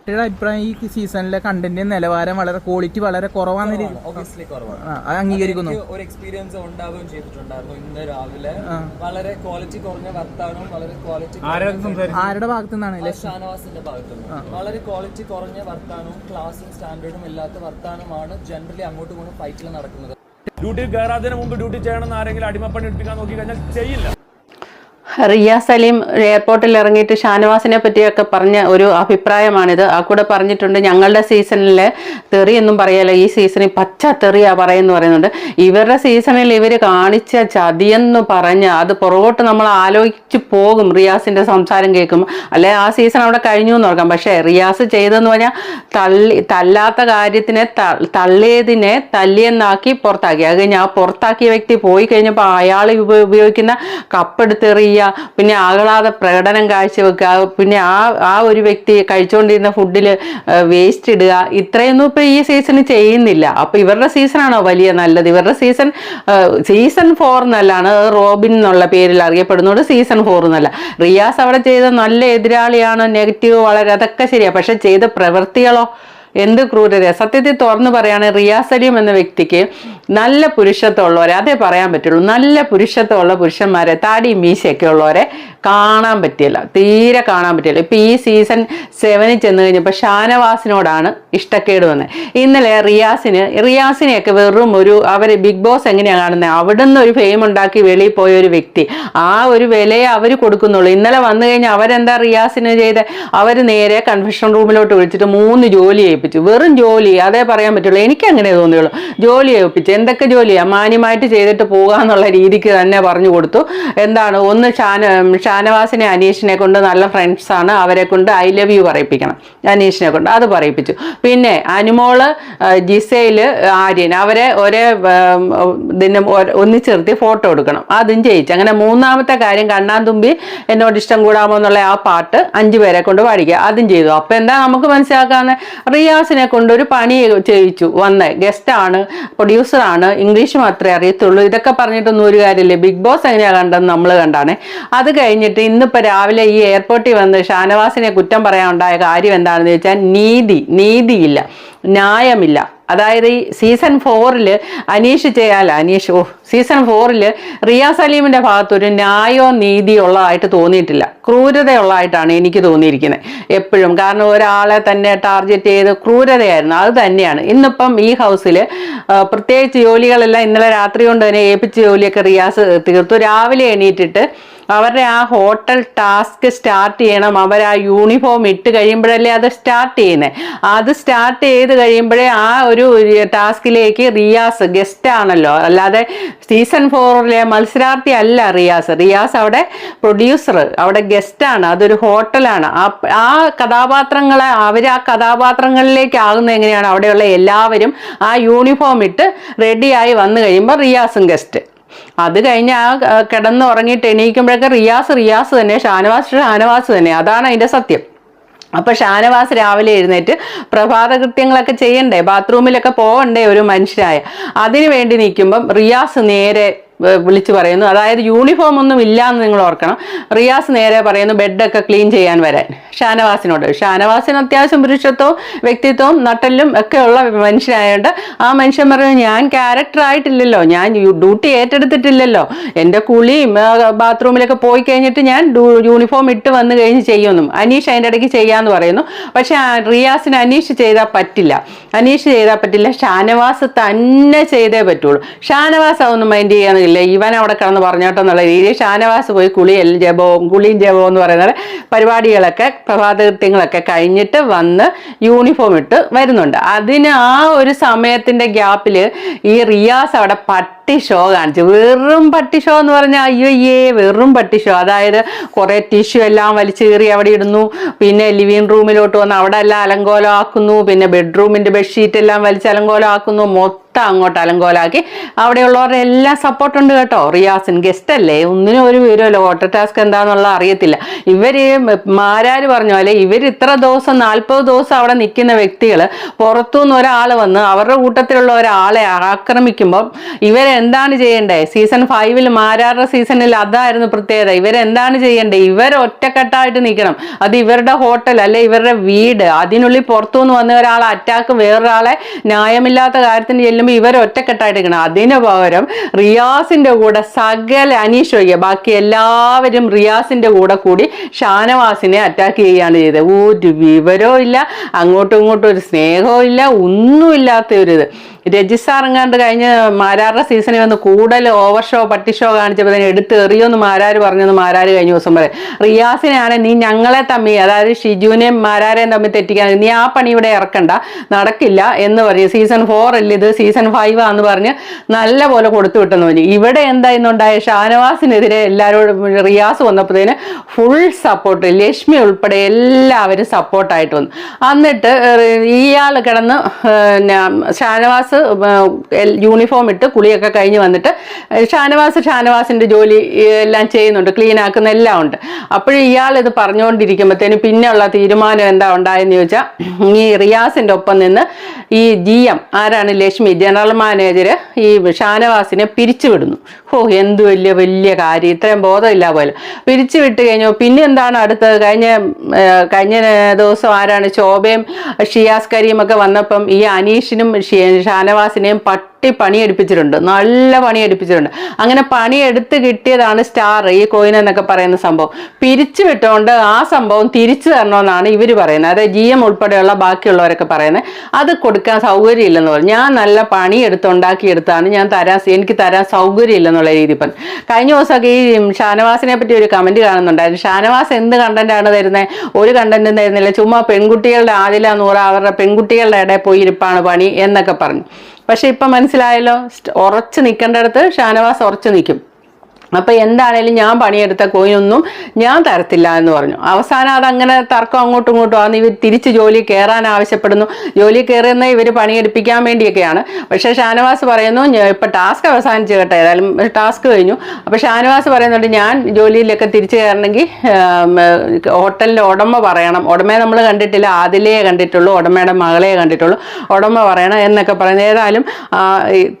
കുട്ടിയുടെ അഭിപ്രായം ഈ സീസണിലെ കണ്ടന്റ് നിലവാരം വളരെ ക്വാളിറ്റി വളരെ കുറവാന്ന് അത് അംഗീകരിക്കുന്നു. ഒരു എക്സ്പീരിയൻസ് ഉണ്ടാവുകയും ചെയ്തിട്ടുണ്ടായിരുന്നു ഇന്ന് രാവിലെ. വളരെ ക്വാളിറ്റി കുറഞ്ഞ വർത്താനവും വളരെ ക്വാളിറ്റി ആരുടെ ഭാഗത്തു നിന്നാണ് ഷാനവാസിന്റെ ഭാഗത്തു നിന്ന് വളരെ ക്വാളിറ്റി കുറഞ്ഞ വർത്താനവും ക്ലാസും സ്റ്റാൻഡേർഡും ഇല്ലാത്ത വർത്താനമാണ് ജനറലി അങ്ങോട്ടും ഇങ്ങോട്ടും ഫൈറ്റിൽ നടക്കുന്നത്. ഡ്യൂട്ടി കയറാതിന് മുമ്പ് ഡ്യൂട്ടി ചെയ്യണമെന്ന് ആരെങ്കിലും അടിമപ്പണി എടുപ്പിക്കാൻ നോക്കി കഴിഞ്ഞാൽ ചെയ്യില്ല. റിയ സലീം എയർപോർട്ടിൽ ഇറങ്ങിയിട്ട് ഷാനവാസിനെ പറ്റിയൊക്കെ പറഞ്ഞ ഒരു അഭിപ്രായമാണിത്. ആ കൂടെ പറഞ്ഞിട്ടുണ്ട് ഞങ്ങളുടെ സീസണിൽ തെറി എന്നും പറയാലോ ഈ സീസണിൽ പച്ച തെറിയാ പറയുന്നു പറയുന്നുണ്ട്. ഇവരുടെ സീസണിൽ ഇവർ കാണിച്ച ചതിയെന്ന് പറഞ്ഞ് അത് പുറകോട്ട് നമ്മൾ ആലോചിച്ച് പോകും റിയാസിന്റെ സംസാരം കേൾക്കുമ്പോൾ. അല്ലെ ആ സീസൺ അവിടെ കഴിഞ്ഞു എന്ന് ഓർക്കാം. പക്ഷേ റിയാസ് ചെയ്തെന്ന് പറഞ്ഞാൽ തള്ളി തല്ലാത്ത കാര്യത്തിനെ തള്ളിയതിനെ തല്ലിയെന്നാക്കി പുറത്താക്കി. അത് കഴിഞ്ഞ് ആ പുറത്താക്കിയ വ്യക്തി പോയി കഴിഞ്ഞപ്പോൾ അയാൾ ഉപ- ഉപയോഗിക്കുന്ന കപ്പെടുത്തെറിയുക പിന്നെ ആഹ്ലാദ പ്രകടനം കാഴ്ചവെക്കുക പിന്നെ ആ ആ ഒരു വ്യക്തി കഴിച്ചുകൊണ്ടിരുന്ന ഫുഡിൽ വേസ്റ്റ് ഇടുക ഇത്രയൊന്നും ഇപ്പം ഈ സീസണിൽ ചെയ്യുന്നില്ല. അപ്പോൾ ഇവരുടെ സീസണാണോ വലിയ നല്ലത്? ഇവരുടെ സീസൺ സീസൺ ഫോർ എന്നല്ലാണ് റോബിൻ എന്നുള്ള പേരിൽ അറിയപ്പെടുന്നത് സീസൺ ഫോർ എന്നല്ല. റിയാസ് അവിടെ ചെയ്ത നല്ല എതിരാളിയാണ് നെഗറ്റീവ് വളരെ അതൊക്കെ ശരിയാണ് പക്ഷെ ചെയ്ത പ്രവൃത്തികളോ എന്ത് ക്രൂരത സത്യത്തിൽ തുറന്നു പറയുകയാണെങ്കിൽ റിയാസ് സലീം എന്ന വ്യക്തിക്ക് നല്ല പുരുഷത്വമുള്ളവരെ അതേ പറയാൻ പറ്റുള്ളൂ നല്ല പുരുഷത്വമുള്ള പുരുഷന്മാരെ താടി മീശയൊക്കെ ഉള്ളവരെ കാണാൻ പറ്റില്ല തീരെ കാണാൻ പറ്റില്ല. ഇപ്പം ഈ സീസൺ സെവനിൽ ചെന്ന് കഴിഞ്ഞപ്പോൾ ഷാനവാസിനോടാണ് ഇഷ്ടക്കേട് വന്നത് ഇന്നലെ റിയാസിന് റിയാസിനെയൊക്കെ വെറും ഒരു അവർ ബിഗ് ബോസ് എങ്ങനെയാണ് കാണുന്നത് അവിടെ നിന്ന് ഒരു ഫെയിം ഉണ്ടാക്കി വെളിയിൽ പോയ ഒരു വ്യക്തി. ആ ഒരു വിലയെ അവർ കൊടുക്കുന്നുള്ളൂ. ഇന്നലെ വന്നു കഴിഞ്ഞാൽ അവരെന്താ റിയാസിന് ചെയ്ത്? അവർ നേരെ കൺഫെഷൻ റൂമിലോട്ട് വിളിച്ചിട്ട് മൂന്ന് ജോലി ഏൽപ്പിച്ചു. വെറും ജോലി അതേ പറയാൻ പറ്റുള്ളൂ. എനിക്ക് അങ്ങനെ തോന്നിയുള്ളൂ. ജോലി ഏൽപ്പിച്ചു എന്തൊക്കെ ജോലിയാണ് മാന്യമായിട്ട് ചെയ്തിട്ട് പോകുക എന്നുള്ള രീതിക്ക് തന്നെ പറഞ്ഞു കൊടുത്തു. എന്താണ് ഒന്ന് ഷാന ഷാനവാസിനെ അനീഷിനെ കൊണ്ട് നല്ല ഫ്രണ്ട്സാണ് അവരെ കൊണ്ട് ഐ ലവ് യു പറയിപ്പിക്കണം. അനീഷിനെ കൊണ്ട് അത് പറയിപ്പിച്ചു. പിന്നെ അനുമോൾ ജിസയിൽ ആര്യൻ അവരെ ഒരേ ഇതിന് ഒ- നിർത്തി ഫോട്ടോ എടുക്കണം. അതും ചെയ്യിച്ചു അങ്ങനെ മൂന്നാമത്തെ കാര്യം കണ്ണാൻ തുമ്പി എന്നോട് ഇഷ്ടം കൂടാമോ എന്നുള്ള ആ പാട്ട് അഞ്ചു പേരെ കൊണ്ട് പാടിക്കുക. അതും ചെയ്തു. അപ്പൊ എന്താ നമുക്ക് മനസ്സിലാക്കാന്ന്? റിയാസിനെ കൊണ്ട് ഒരു പണി ചെയ്യിച്ചു. വന്ന് ഗസ്റ്റ് ആണ് പ്രൊഡ്യൂസർ ആണ്. ഇംഗ്ലീഷ് മാത്രമേ അറിയത്തുള്ളൂ. ഇതൊക്കെ പറഞ്ഞിട്ടൊന്നും ഒരു കാര്യമില്ല. ബിഗ് ബോസ് എങ്ങനെയാ കണ്ടെന്ന് നമ്മൾ കണ്ടാണ്. അത് കഴിഞ്ഞിട്ട് ഇന്നിപ്പോ രാവിലെ ഈ എയർപോർട്ടിൽ വന്ന് ഷാനവാസിനെ കുറ്റം പറയാനുണ്ടായ കാര്യം എന്താണെന്ന് ചോദിച്ചാൽ നീതി നീതിയില്ല. ന്യായമില്ല. അതായത് ഈ സീസൺ ഫോറിൽ അനീഷ് ചെയ്യാല അനീഷ് ഓ സീസൺ ഫോറിൽ റിയാസ് സലീമിന്റെ ഭാഗത്തൊരു ന്യായോ നീതിയോ ഉള്ളതായിട്ട് തോന്നിയിട്ടില്ല. ക്രൂരതയുള്ളതായിട്ടാണ് എനിക്ക് തോന്നിയിരിക്കുന്നത് എപ്പോഴും. കാരണം ഒരാളെ തന്നെ ടാർഗറ്റ് ചെയ്ത് ക്രൂരതയായിരുന്നു. അത് തന്നെയാണ്. ഇന്നിപ്പം ഈ ഹൗസിൽ പ്രത്യേകിച്ച് ജോലികളെല്ലാം ഇന്നലെ രാത്രി കൊണ്ട് തന്നെ ഏൽപ്പിച്ച ജോലിയൊക്കെ റിയാസ് തീർത്തു. രാവിലെ എണീറ്റിട്ട് അവരുടെ ആ ഹോട്ടൽ ടാസ്ക് സ്റ്റാർട്ട് ചെയ്യണം. അവർ ആ യൂണിഫോം ഇട്ട് കഴിയുമ്പോഴല്ലേ അത് സ്റ്റാർട്ട് ചെയ്യുന്നത് അത് സ്റ്റാർട്ട് ചെയ്ത് കഴിയുമ്പോഴേ ആ ഒരു ടാസ്കിലേക്ക് റിയാസ് ഗസ്റ്റ് ആണല്ലോ. അല്ലാതെ സീസൺ ഫോറിലെ മത്സരാർത്ഥി അല്ല റിയാസ്. റിയാസ് അവിടെ പ്രൊഡ്യൂസർ അവിടെ ഗസ്റ്റ് ആണ്. അതൊരു ഹോട്ടലാണ് ആ ആ കഥാപാത്രങ്ങളെ അവർ ആ കഥാപാത്രങ്ങളിലേക്ക് ആകുന്ന എങ്ങനെയാണ്? അവിടെയുള്ള എല്ലാവരും ആ യൂണിഫോം ഇട്ട് റെഡിയായി വന്നു കഴിയുമ്പോൾ റിയാസും ഗസ്റ്റ്. അത് കഴിഞ്ഞ് ആ കിടന്ന് ഉറങ്ങിയിട്ട് എണീക്കുമ്പോഴൊക്കെ റിയാസ് റിയാസ് തന്നെ ഷാനവാസ് ഷാനവാസ് തന്നെ. അതാണ് അതിന്റെ സത്യം. അപ്പൊ ഷാനവാസ് രാവിലെ എഴുന്നേറ്റ് പ്രഭാത കൃത്യങ്ങളൊക്കെ ചെയ്യണ്ടേ? ബാത്റൂമിലൊക്കെ പോകണ്ടേ ഒരു മനുഷ്യരായ അതിനു വേണ്ടി നിൽക്കുമ്പം റിയാസ് നേരെ വിളിച്ചു പറയുന്നു. അതായത് യൂണിഫോം ഒന്നും ഇല്ല എന്ന് നിങ്ങൾ ഓർക്കണം. റിയാസ് നേരെ പറയുന്നു ബെഡൊക്കെ ക്ലീൻ ചെയ്യാൻ വരാൻ. ഷാനവാസിനോട്. ഷാനവാസിന് അത്യാവശ്യം പുരുഷത്വവും വ്യക്തിത്വവും നട്ടലും ഒക്കെ ഉള്ള മനുഷ്യനായതുകൊണ്ട് ആ മനുഷ്യൻ പറഞ്ഞു ഞാൻ ക്യാരക്ടർ ആയിട്ടില്ലല്ലോ. ഞാൻ ഡ്യൂട്ടി ഏറ്റെടുത്തിട്ടില്ലല്ലോ. എന്റെ കുളിയും ബാത്റൂമിലൊക്കെ പോയി കഴിഞ്ഞിട്ട് ഞാൻ യൂണിഫോം ഇട്ട് വന്നു കഴിഞ്ഞ് ചെയ്യുമെന്നും. അനീഷ് അതിന്റെ ഇടയ്ക്ക് ചെയ്യാന്ന് പറയുന്നു. പക്ഷെ റിയാസിന് അനീഷ് ചെയ്താൽ പറ്റില്ല. അനീഷ് ചെയ്താൽ പറ്റില്ല. ഷാനവാസ് തന്നെ ചെയ്തേ പറ്റുള്ളൂ. ഷാനവാസ് അതൊന്നും മൈൻഡ് ചെയ്യാന്നില്ല ഇവൻ അവിടെ കിടന്ന് പറഞ്ഞോട്ടോ എന്നുള്ള രീതിയിൽ ഷാനവാസ് പോയി കുളിയൽ ജപവും കുളിയും ജപവും എന്ന് പറയുന്ന പരിപാടികളൊക്കെ പ്രഭാതകൃത്യങ്ങളൊക്കെ കഴിഞ്ഞിട്ട് വന്ന് യൂണിഫോം ഇട്ട് വരുന്നുണ്ട്. അതിന് ആ ഒരു സമയത്തിന്റെ ഗ്യാപ്പിൽ ഈ റിയാസ് അവിടെ പട്ടി ഷോ കാണിച്ചു. വെറും പട്ടി ഷോ എന്ന് പറഞ്ഞാൽ അയ്യോ അയ്യേ വെറും പട്ടി ഷോ. അതായത് കുറെ ടിഷ്യൂ എല്ലാം വലിച്ചു കീറി അവിടെ ഇടുന്നു. പിന്നെ ലിവിങ് റൂമിലോട്ട് വന്ന് അവിടെ എല്ലാം അലങ്കോലം ആക്കുന്നു പിന്നെ ബെഡ്റൂമിന്റെ ബെഡ്ഷീറ്റ് എല്ലാം വലിച്ച് അലങ്കോലം ആക്കുന്നു മൊത്തം അങ്ങോട്ട് അലങ്കോലാക്കി. അവിടെയുള്ളവരുടെ എല്ലാം സപ്പോർട്ടുണ്ട് കേട്ടോ. റിയാസിൻ ഗസ്റ്റ് അല്ലേ? ഒന്നിനും ഒരു വിവരമല്ല വാട്ടർ ടാസ്ക് എന്താണെന്നുള്ളത് അറിയത്തില്ല. ഇവർ മാരാര് പറഞ്ഞ? പോലെ ഇവർ ഇത്ര ദിവസം നാൽപ്പത് ദിവസം അവിടെ നിൽക്കുന്ന വ്യക്തികൾ പുറത്തുനിന്ന് ഒരാൾ വന്ന് അവരുടെ കൂട്ടത്തിലുള്ള ഒരാളെ ആക്രമിക്കുമ്പോൾ ഇവരെ ഇവരെന്താണ് ചെയ്യേണ്ടേ? സീസൺ ഫൈവിൽ മാരാറുടെ സീസണിൽ അതായിരുന്നു പ്രത്യേകത. ഇവരെന്താണ് ചെയ്യേണ്ടേ? ഇവർ ഒറ്റക്കെട്ടായിട്ട് നിൽക്കണം അത് ഇവരുടെ ഹോട്ടൽ അല്ലെ ഇവരുടെ വീട്. അതിനുള്ളിൽ പുറത്തുനിന്ന് വന്ന ഒരാളെ അറ്റാക്ക് വേറൊരാളെ ന്യായമില്ലാത്ത കാര്യത്തിന് ചെല്ലുമ്പോൾ ഇവർ ഒറ്റക്കെട്ടായിട്ട് നിൽക്കണം അതിന് പകരം റിയാസിന്റെ കൂടെ സകല അനീഷ് ഒഴികെ ബാക്കി എല്ലാവരും റിയാസിന്റെ കൂടെ കൂടി ഷാനവാസിനെ അറ്റാക്ക് ചെയ്യുകയാണ് ചെയ്തത്. ഒരു വിവരവും ഇല്ല അങ്ങോട്ടും ഇങ്ങോട്ടും ഒരു സ്നേഹവും ഇല്ല ഒന്നുമില്ലാത്ത ഒരു ഇത്. രജിസ്റ്റാർ എങ്ങാണ്ട് കഴിഞ്ഞ് മാരാറുടെ സീസണിൽ വന്ന് കൂടുതൽ ഓവർ ഷോ പട്ടി ഷോ കാണിച്ചപ്പോൾ തന്നെ എടുത്ത് എറിയോന്ന് മാരാർ പറഞ്ഞെന്ന് മാരാർ കഴിഞ്ഞ ദിവസം വരെ റിയാസിനാണ് നീ ഞങ്ങളെ തമ്മി അതായത് ഷിജുവിനെയും മാരാരെയും തമ്മിൽ തെറ്റിക്കാൻ നീ ആ പണി ഇവിടെ ഇറക്കണ്ട നടക്കില്ല എന്ന് പറഞ്ഞ് സീസൺ ഫോർ അല്ല ഇത് സീസൺ ഫൈവ് ആന്ന് പറഞ്ഞ് നല്ല പോലെ കൊടുത്തു വിട്ടെന്ന് പറഞ്ഞു. ഇവിടെ എന്തായിരുന്നുണ്ടായ ഷാനവാസിനെതിരെ എല്ലാവരോടും റിയാസ് വന്നപ്പോഴത്തേന് ഫുൾ സപ്പോർട്ട് ലക്ഷ്മി ഉൾപ്പെടെ എല്ലാവരും സപ്പോർട്ടായിട്ട് വന്നു. എന്നിട്ട് ഇയാൾ കിടന്ന് പിന്നെ ഷാനവാസ് യൂണിഫോം ഇട്ട് കുളിയൊക്കെ കഴിഞ്ഞ് വന്നിട്ട് ഷാനവാസ് ഷാനവാസിന്റെ ജോലി എല്ലാം ചെയ്യുന്നുണ്ട് ക്ലീൻ ആക്കുന്ന എല്ലാം ഉണ്ട്. അപ്പോഴും ഇയാൾ ഇത് പറഞ്ഞുകൊണ്ടിരിക്കുമ്പോഴത്തേന് പിന്നെയുള്ള തീരുമാനം എന്താ ഉണ്ടായെന്ന് ചോദിച്ചാൽ ഈ റിയാസിന്റെ ഒപ്പം നിന്ന് ഈ ജി എം ആരാണ് ലക്ഷ്മി ജനറൽ മാനേജർ ഈ ഷാനവാസിനെ പിരിച്ചുവിടുന്നു. ഓ എന്ത് വലിയ വലിയ കാര്യം ഇത്രയും ബോധമില്ല പോലെ പിരിച്ചു വിട്ട് കഴിഞ്ഞു പിന്നെ എന്താണ് അടുത്തത്? കഴിഞ്ഞ കഴിഞ്ഞ ദിവസം ആരാണ് ശോഭയും ഷിയാസ് ഒക്കെ വന്നപ്പം ഈ അനീഷിനും ഷി- ഷാനവാസിനെയും പട്ടി പണിയെടുപ്പിച്ചിട്ടുണ്ട്. നല്ല പണിയെടുപ്പിച്ചിട്ടുണ്ട്. അങ്ങനെ പണിയെടുത്ത് കിട്ടിയതാണ് സ്റ്റാർ ഈ കോയിൻ എന്നൊക്കെ പറയുന്ന സംഭവം. പിരിച്ചു വിട്ടുകൊണ്ട് ആ സംഭവം തിരിച്ചു തരണമെന്നാണ് ഇവർ പറയുന്നത്. അതായത് ജി എം ഉൾപ്പെടെയുള്ള ബാക്കിയുള്ളവരൊക്കെ പറയുന്നത്. അത് കൊടുക്കാൻ സൗകര്യം ഇല്ലെന്ന് പറഞ്ഞു. ഞാൻ നല്ല പണിയെടുത്തുണ്ടാക്കിയെടുത്താണ് ഞാൻ തരാൻ എനിക്ക് തരാൻ സൗകര്യം ഇല്ലെന്നുള്ള രീതി പറഞ്ഞു. കഴിഞ്ഞ ദിവസമൊക്കെ ഈ ഷാനവാസിനെ പറ്റി ഒരു കമന്റ് കാണുന്നുണ്ടായിരുന്നു. ഷാനവാസ് എന്ത് കണ്ടന്റാണ് തരുന്നത് ഒരു കണ്ടന്റും തരുന്നില്ല. ചുമ്മാ പെൺകുട്ടികളുടെ ആദില അവരുടെ പെൺകുട്ടികളുടെ ഇടയിൽ പോയി ഇരിപ്പാണ് പണി എന്നൊക്കെ പറഞ്ഞു. പക്ഷെ ഇപ്പൊ മനസ്സിലായല്ലോ ഉറച്ചു നിൽക്കേണ്ടടുത്ത് ഷാനവാസ് ഉറച്ചു നിൽക്കും അപ്പൊ എന്താണേലും ഞാൻ പണിയെടുത്ത കോയിനൊന്നും ഞാൻ തരത്തില്ല എന്ന് പറഞ്ഞു. അവസാനം അതങ്ങനെ തർക്കം അങ്ങോട്ടും ഇങ്ങോട്ടും ആന്ന് ഇവർ തിരിച്ച് ജോലി കയറാൻ ആവശ്യപ്പെടുന്നു. ജോലി കയറുന്ന ഇവർ പണിയെടുപ്പിക്കാൻ വേണ്ടിയൊക്കെയാണ്. പക്ഷേ ഷാനവാസ് പറയുന്നു ഇപ്പൊ ടാസ്ക് അവസാനിച്ച് കേട്ടോ ഏതായാലും ടാസ്ക് കഴിഞ്ഞു. അപ്പോൾ ഷാനവാസ് പറയുന്നുണ്ട് ഞാൻ ജോലിയിലൊക്കെ തിരിച്ചു കയറണമെങ്കിൽ ഹോട്ടലിന്റെ ഉടമ പറയണം. ഉടമയെ നമ്മൾ കണ്ടിട്ടില്ല ആദിലയെ കണ്ടിട്ടുള്ളൂ ഉടമയുടെ മകളെ കണ്ടിട്ടുള്ളൂ. ഉടമ പറയണം എന്നൊക്കെ പറയുന്നത് ഏതായാലും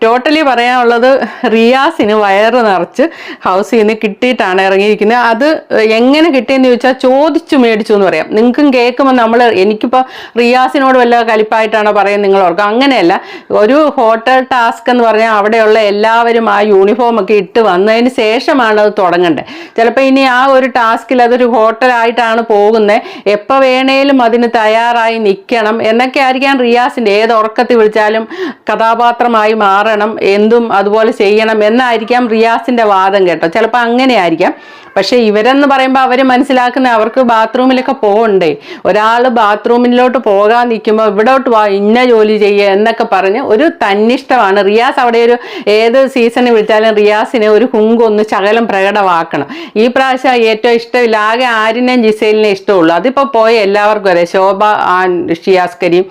ടോട്ടലി പറയാനുള്ളത് റിയാസിന് വയറ് നിറച്ച് ഹൗസിൽ നിന്ന് കിട്ടിയിട്ടാണ് ഇറങ്ങിയിരിക്കുന്നത് അത് എങ്ങനെ കിട്ടിയെന്ന് ചോദിച്ചാൽ ചോദിച്ചു മേടിച്ചു എന്ന് പറയാം. നിങ്ങൾക്കും കേൾക്കുമ്പോൾ നമ്മൾ എനിക്കിപ്പോൾ റിയാസിനോട് വല്ല കലിപ്പായിട്ടാണോ പറയുന്നത് നിങ്ങൾ ഓർക്കും. അങ്ങനെയല്ല. ഒരു ഹോട്ടൽ ടാസ്ക് എന്ന് പറഞ്ഞാൽ അവിടെയുള്ള എല്ലാവരും ആ യൂണിഫോം ഒക്കെ ഇട്ട് വന്നതിന് ശേഷമാണ് അത് തുടങ്ങേണ്ടത് ചിലപ്പോൾ ഇനി ആ ഒരു ടാസ്കിൽ അതൊരു ഹോട്ടലായിട്ടാണ് പോകുന്നത് എപ്പോൾ വേണേലും അതിന് തയ്യാറായി നിൽക്കണം എന്നൊക്കെ ആയിരിക്കാം റിയാസിന്റെ ഏത് ഉറക്കത്തിൽ വിളിച്ചാലും കഥാപാത്രമായി മാറണം. എന്തും അതുപോലെ ചെയ്യണം എന്നായിരിക്കാം റിയാസിന്റെ വാദം കേട്ടോ. ചിലപ്പോൾ അങ്ങനെ ആയിരിക്കാം പക്ഷെ ഇവരെന്ന് പറയുമ്പോൾ അവർ മനസ്സിലാക്കുന്ന അവർക്ക് ബാത്റൂമിലൊക്കെ പോകണ്ടേ ഒരാൾ ബാത്റൂമിലോട്ട് പോകാൻ നിൽക്കുമ്പോൾ ഇവിടോട്ട് വാ ഇന്ന ജോലി ചെയ്യുക എന്നൊക്കെ പറഞ്ഞ് ഒരു തന്നിഷ്ടമാണ്. റിയാസ് അവിടെ ഒരു ഏത് സീസണിൽ വിളിച്ചാലും റിയാസിനെ ഒരു കുങ്കൊന്ന് ശകലം പ്രകടമാക്കണം. ഈ പ്രാവശ്യം ഏറ്റവും ഇഷ്ടമില്ല. ആകെ ആരിനെയും ജിസൈലിനെ ഇഷ്ടമുള്ളൂ. അതിപ്പോൾ പോയ എല്ലാവർക്കും അതെ ശോഭ ആ ഷിയാസ് കരീം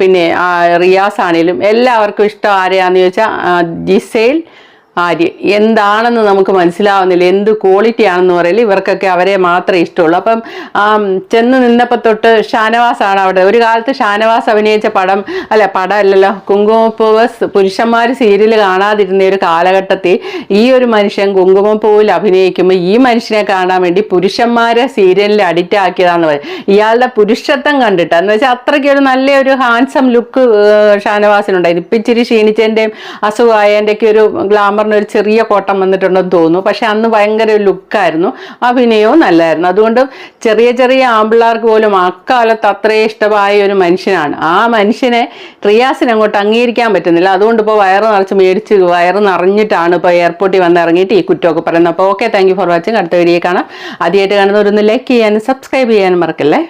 പിന്നെ റിയാസ് ആണെങ്കിലും എല്ലാവർക്കും ഇഷ്ടം ആരെയാണെന്ന് ചോദിച്ചാൽ ജിസൈൽ ആര്യ എന്താണെന്ന് നമുക്ക് മനസ്സിലാവുന്നില്ല. എന്ത് ക്വാളിറ്റി ആണെന്ന് പറയില്ല ഇവർക്കൊക്കെ അവരെ മാത്രമേ ഇഷ്ടമുള്ളൂ. അപ്പം ചെന്ന് നിന്നപ്പോൾ തൊട്ട് ഷാനവാസാണ് അവിടെ. ഒരു കാലത്ത് ഷാനവാസ് അഭിനയിച്ച പടം അല്ല പടം അല്ലല്ലോ കുങ്കുമപ്പൂവസ് പുരുഷന്മാർ സീരിയൽ കാണാതിരുന്ന ഒരു കാലഘട്ടത്തിൽ ഈ ഒരു മനുഷ്യൻ കുങ്കുമപ്പൂവിൽ അഭിനയിക്കുമ്പോൾ ഈ മനുഷ്യനെ കാണാൻ വേണ്ടി പുരുഷന്മാരെ സീരിയലിൽ അഡിക്റ്റ് ആക്കിയതാന്ന് പറയും. ഇയാളുടെ പുരുഷത്വം കണ്ടിട്ട് എന്ന് വെച്ചാൽ അത്രയ്ക്ക് ഒരു നല്ലൊരു ഹാൻസം ലുക്ക് ഷാനവാസിനുണ്ടായിരുന്നു. ഇപ്പം ഇച്ചിരി ക്ഷീണിച്ചതിന്റെയും അസുഖമായതിന്റെയൊക്കെ ഒരു ഗ്ലാമറിന് ഒരു ചെറിയ കോട്ടം വന്നിട്ടുണ്ടെന്ന് തോന്നുന്നു. പക്ഷെ അന്ന് ഭയങ്കര ഒരു ലുക്കായിരുന്നു. അഭിനയവും നല്ലായിരുന്നു. അതുകൊണ്ട് ചെറിയ ചെറിയ ആമ്പിള്ളാർക്ക് പോലും അക്കാലത്ത് അത്രയും ഇഷ്ടമായ ഒരു മനുഷ്യനാണ്. ആ മനുഷ്യനെ റിയാസിന് അങ്ങോട്ട് അംഗീകരിക്കാൻ പറ്റുന്നില്ല. അതുകൊണ്ട് ഇപ്പോൾ വയറ് നിറച്ച് മേടിച്ച് വയറ് നിറഞ്ഞിട്ടാണ് ഇപ്പോൾ എയർപോർട്ടിൽ വന്ന് ഇറങ്ങിയിട്ട് ഈ കുറ്റമൊക്കെ പറയുന്നത്. അപ്പോൾ ഓക്കെ താങ്ക് ഫോർ വാച്ചിങ് അടുത്ത വീഡിയോ കാണാം. ആദ്യമായിട്ട് കാണുന്നവരൊന്ന് ലൈക്ക് ചെയ്യാനും സബ്സ്ക്രൈബ് ചെയ്യാനും മറക്കല്ലേ?